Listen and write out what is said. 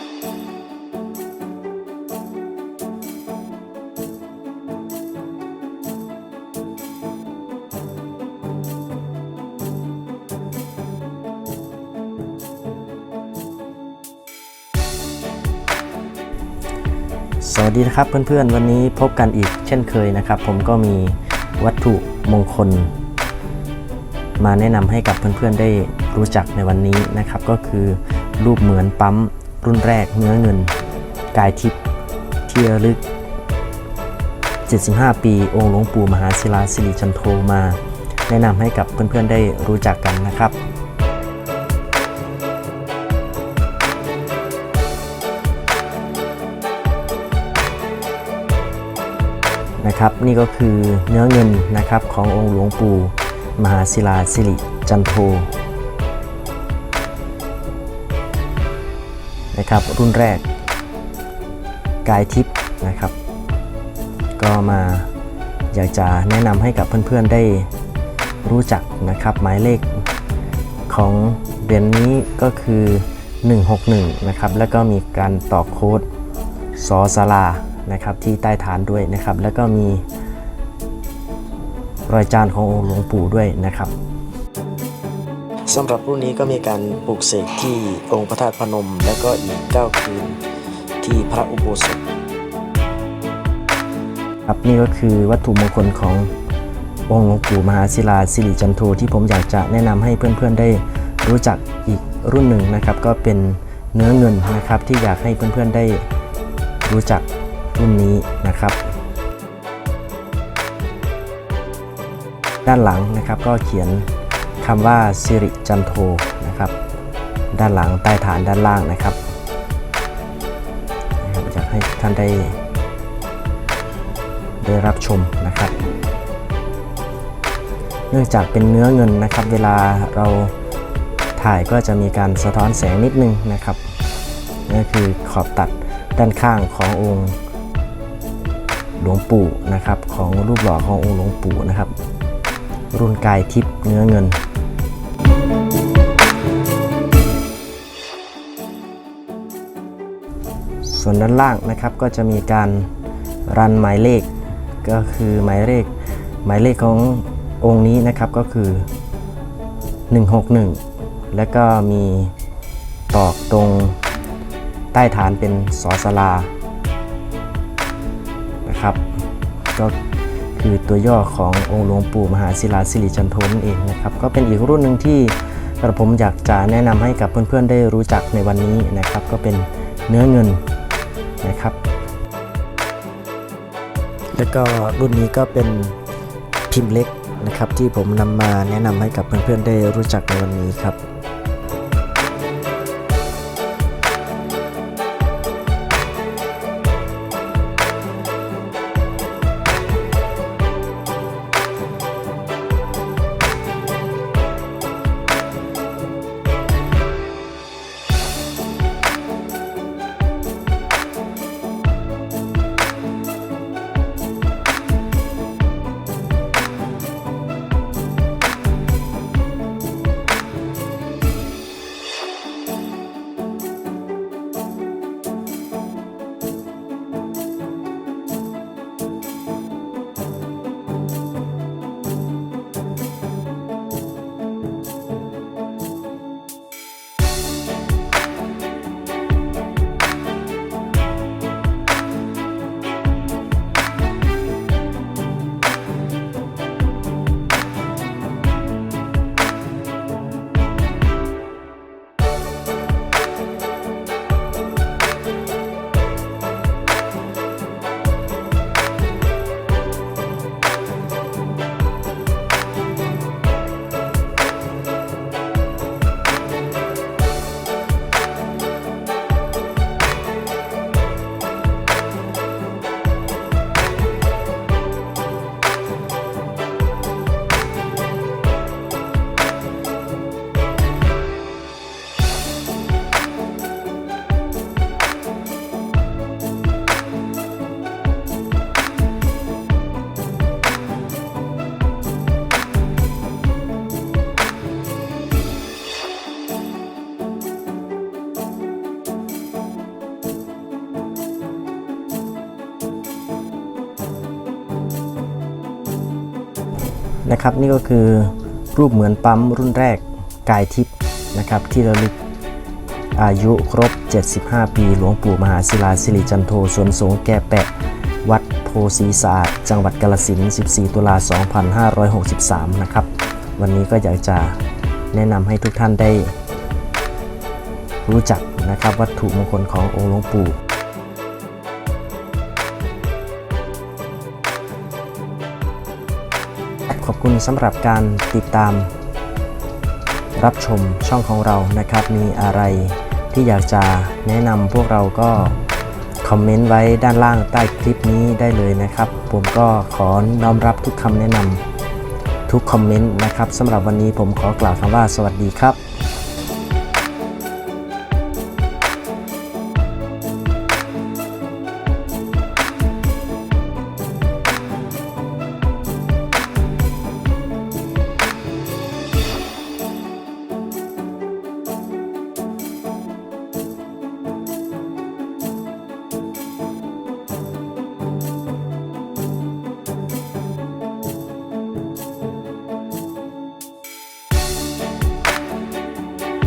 สวัสดีนะครับเพื่อนๆ วันนี้พบกันอีกเช่นเคยนะครับ ผมก็มีวัตถุมงคล มาแนะนำให้กับเพื่อนๆได้รู้จักในวันนี้นะครับ ก็คือรูปเหมือนปั๊ม รุ่นแรกเนื้อเงิน กายทิพย์ที่ระลึก 75 ปี องค์หลวงปู่มหาศิลาสิริจันโทมา แนะนำให้กับเพื่อนๆได้รู้จักกันนะครับนะครับนี่ก็คือเนื้อเงินนะครับขององค์หลวงปู่มหาศิลาสิริจันโท นะครับ รุ่นแรก กายทิพย์นะครับ ก็มาอยากจะแนะนำให้กับเพื่อนๆได้รู้จักนะครับ หมายเลขของเหรียญนี้ก็คือ 161 นะครับ แล้วก็มีการต่อโค้ดสอสลานะครับที่ใต้ฐานด้วยนะครับ แล้วก็มีรอยจานขององค์หลวงปู่ด้วยนะครับ สำหรับรุ่นนี้ก็มีการปลูกเสกที่องค์พระธาตุพนม แล้วก็อีก 9 คืนที่พระอุโบสถครับนี่ก็คือวัตถุมงคลขององค์หลวงปู่มหาศิลาสิริจันโทที่ผมอยากจะแนะนำให้เพื่อนๆได้รู้จักอีกรุ่นหนึ่งนะครับ ก็เป็นเนื้อเงินนะครับที่อยากให้เพื่อนๆได้รู้จักรุ่นนี้นะครับ ด้านหลังนะครับก็เขียน คำว่าสิริจันโทนะครับ ด้านหลังใต้ฐานด้านล่างนะครับนะครับอยากให้ท่านได้ได้รับชมนะครับ เนื่องจากเป็นเนื้อเงินนะครับ เวลาเราถ่ายก็จะมีการสะท้อนแสงนิดนึงนะครับนั่คือขอบตัดด้านข้างขององค์หลวงปู่นะครับ ของรูปหล่อขององค์หลวงปู่นะครับ รุ่นกายทิพย์เนื้อเงิน ส่วนด้านล่างนะครับก็จะมีการรันหมายเลข ก็คือหมายเลขหมายเลขขององค์นี้นะครับก็คือ 161 แล้วก็มีตอกตรงใต้ฐานเป็นสอสลานะครับ ก็คือตัวย่อขององค์หลวงปู่มหาศิลาสิริจันโทนั่นเองนะครับ ก็เป็นอีกรุ่นหนึ่งที่กระผมอยากจะแนะนำให้กับเพื่อนๆได้รู้จักในวันนี้นะครับ ก็เป็นเนื้อเงิน นะครับ แล้วก็รุ่นนี้ก็เป็นพิมพ์เล็กนะครับ ที่ผมนำมาแนะนำให้กับเพื่อนๆได้รู้จักในวันนี้ครับ นะครับ นี่ก็คือรูปเหมือนปั๊มรุ่นแรกกายทิพย์นะครับที่ระลึกอายุครบ 75 ปี หลวงปู่มหาศิลาสิริจันโทสวนสงฆ์แก่แปะ วัดโพสีสะอาด จังหวัดกาลสิน14 ตุลา 2563 นะครับ วันนี้ก็อยากจะแนะนำให้ทุกท่านได้รู้จักนะครับวัตถุมงคลขององค์หลวงปู่ อบคุณสำหรับการติดตาม รับชมช่องของเรานะครับ มีอะไรที่อยากจะแนะนำพวกเราก็คอมเมนต์ไว้ด้านล่างใต้คลิปนี้ได้เลยนะครับ ผมก็ขอน้อมรับทุกคำแนะนำทุกคอมเมนต์นะครับสำหรับวันนี้ผมขอกล่าวคำว่าสวัสดีครับ